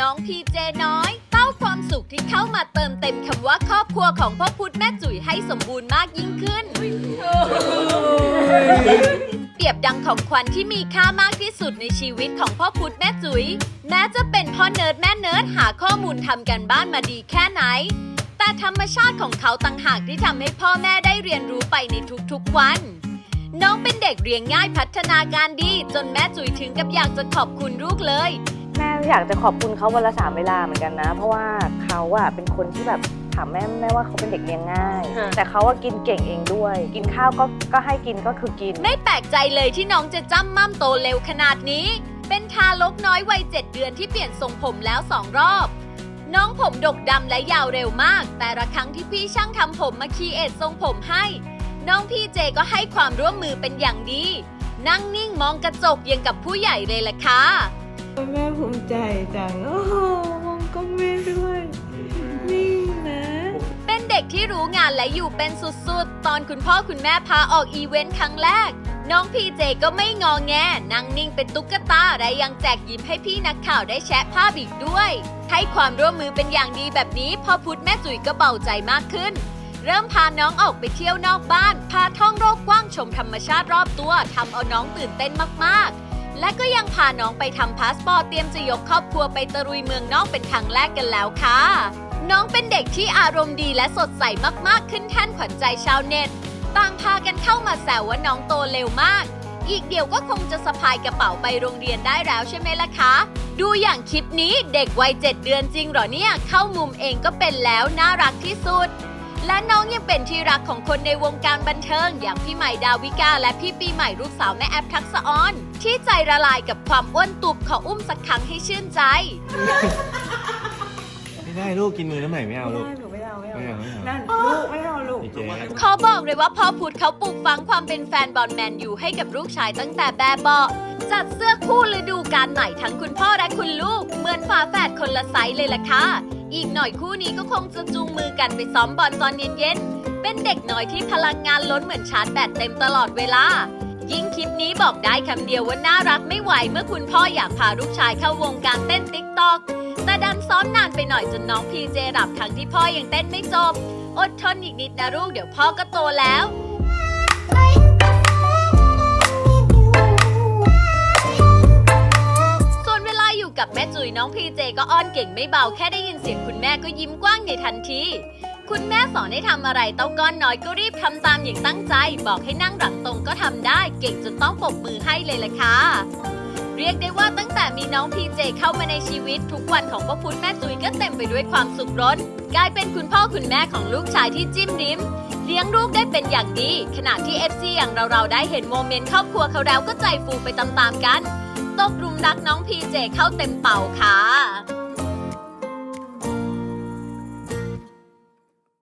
น้องพีเจน้อยเต้าความสุขที่เข้ามาเติมเต็มคำว่าครอบครัวของพ่อพุธแม่จุ๋ยให้สมบูรณ์มากยิ่งขึ้น เปรียบดังของขวัญที่มีค่ามากที่สุดในชีวิตของพ่อพุธแม่จุ๋ยแม้จะเป็นพ่อเนิร์ดแม่เนิร์ดหาข้อมูลทำกันบ้านมาดีแค่ไหน แต่ธรรมชาติของเขาต่างหากที่ทำให้พ่อแม่ได้เรียนรู้ไปในทุกๆวันน้องเป็นเด็กเรียนง่ายพัฒนาการดี จนแม่จุ๋ยถึงกับอยากจะขอบคุณลูกเลย อยากจะขอบคุณเขาวันละสามเวลาเหมือนกันนะ เพราะว่าเขาอะเป็นคนที่แบบถามแม่แม่ว่าเขาเป็นเด็กเลี้ยงง่ายค่ะแต่เขาอะกินเก่งเองด้วย กินข้าวก็ก็ให้กินก็คือกิน ไม่แปลกใจเลยที่น้องจะจ้ำม่ำโตเร็วขนาดนี้ เป็นทารกน้อยวัยเจ็ดเดือนที่เปลี่ยนทรงผมแล้วสองรอบ น้องผมดกดำและยาวเร็วมาก แต่ละครั้งที่พี่ช่างทำผมมาคีเอททรงผมให้ น้องพี่เจก็ให้ความร่วมมือเป็นอย่างดี นั่งนิ่งมองกระจกยังกับผู้ใหญ่เลยล่ะค่ะ แม่ภูมิใจจัง โอ้โหมองก็แม่ด้วย นิ่งนะ เป็นเด็กที่รู้งานและอยู่เป็นสุดๆ ตอนคุณพ่อคุณแม่พาออกอีเวนต์ครั้งแรก น้องพีเจก็ไม่งอแง นั่งนิ่งเป็นตุ๊กตาและยังแจกยิ้มให้พี่นักข่าวได้แชะภาพอีกด้วย ให้ความร่วมมือเป็นอย่างดีแบบนี้พ่อพุธแม่จุ๋ยก็เบาใจมากขึ้นเริ่มพาน้องออกไปเที่ยวนอกบ้าน พาท่องโลกกว้างชมธรรมชาติรอบตัวทำเอาน้องตื่นเต้นมาก ๆ และก็ยังพาน้องไปทำพาสปอร์ตเตรียมจะยกครอบครัวไปตะลุยเมืองนอกเป็นครั้งแรกกันแล้วค่ะ น้องเป็นเด็กที่อารมณ์ดีและสดใสมากๆขึ้นแท่นขวัญใจชาวเน็ต ต่างพากันเข้ามาแซวว่าน้องโตเร็วมาก อีกเดี๋ยวก็คงจะสะพายกระเป๋าไปโรงเรียนได้แล้วใช่ไหมล่ะคะ ดูอย่างคลิปนี้เด็กวัยเจ็ดเดือนจริงเหรอเนี่ย เข้ามุมเองก็เป็นแล้วน่ารักที่สุด และน้องยังเป็นที่รักของคนในวงการบันเทิง อย่างพี่ใหม่ดาวิกา และพี่ปีใหม่ลูกสาวแม่แอปทักษะออน ที่ใจละลายกับความอ้วนตุบขออุ้มสักครั้งให้ชื่นใจ ไม่ได้ลูกกินมือน้ำใหม่ไม่เอาไม่ลูกได้หนูไม่เอาไม่เอาไม่เอาไม่เอานั่นลูกไม่เอาลูกดีเจครับขอบอกเลยว่าพ่อพุธเขาปลูกฝังความเป็นแฟนบอลแมนอยู่ให้กับลูกชายตั้งแต่แบบเบาะจัดเสื้อคู่ฤดูกาลใหม่ทั้งคุณพ่อและคุณลูก เหมือนฝาแฝดคนละไซส์เลยล่ะค่ะ อีกหน่อยคู่นี้ก็คงจะจูงมือกันไปซ้อมบอลตอนเย็นๆ เป็นเด็กน้อยที่พลังงานล้นเหมือนชาร์จแบตเต็มตลอดเวลา ยิ่งคลิปนี้บอกได้คำเดียวว่าน่ารักไม่ไหวเมื่อคุณพ่ออยากพาลูกชายเข้าวงการเต้นติ๊กต็อกแต่ดันซ้อมนานไปหน่อยจนน้องพีเจหลับทั้งที่พ่อยังเต้นไม่จบ อดทนอีกนิดนะลูกเดี๋ยวพ่อก็โตแล้ว ยน้องพีเจก็อ้อนเก่งไม่เบาแค่ได้ยินเสียงคุณแม่ก็ยิ้มกว้างในทันที คุณแม่สอนให้ทำอะไรเต้าก้อนน้อยก็รีบทำตามอย่างตั้งใจ บอกให้นั่งหลังตรงก็ทำได้ เก่งจนต้องปรบมือให้เลยล่ะค่ะ เรียกได้ว่าตั้งแต่มีน้องพีเจเข้ามาในชีวิต ทุกวันของพ่อพุธแม่จุยก็เต็มไปด้วยความสุขร้นกลายเป็นคุณพ่อคุณแม่ของลูกชายที่จิ้มริม เลี้ยงลูกได้เป็นอย่างดี ขณะที่ FC อย่างเราๆได้เห็นโมเมนต์ครอบครัวเขาแล้วก็ใจฟูไปตามๆกัน ตกรุมรักน้องพีเจเข้าเต็มเป่าค่ะ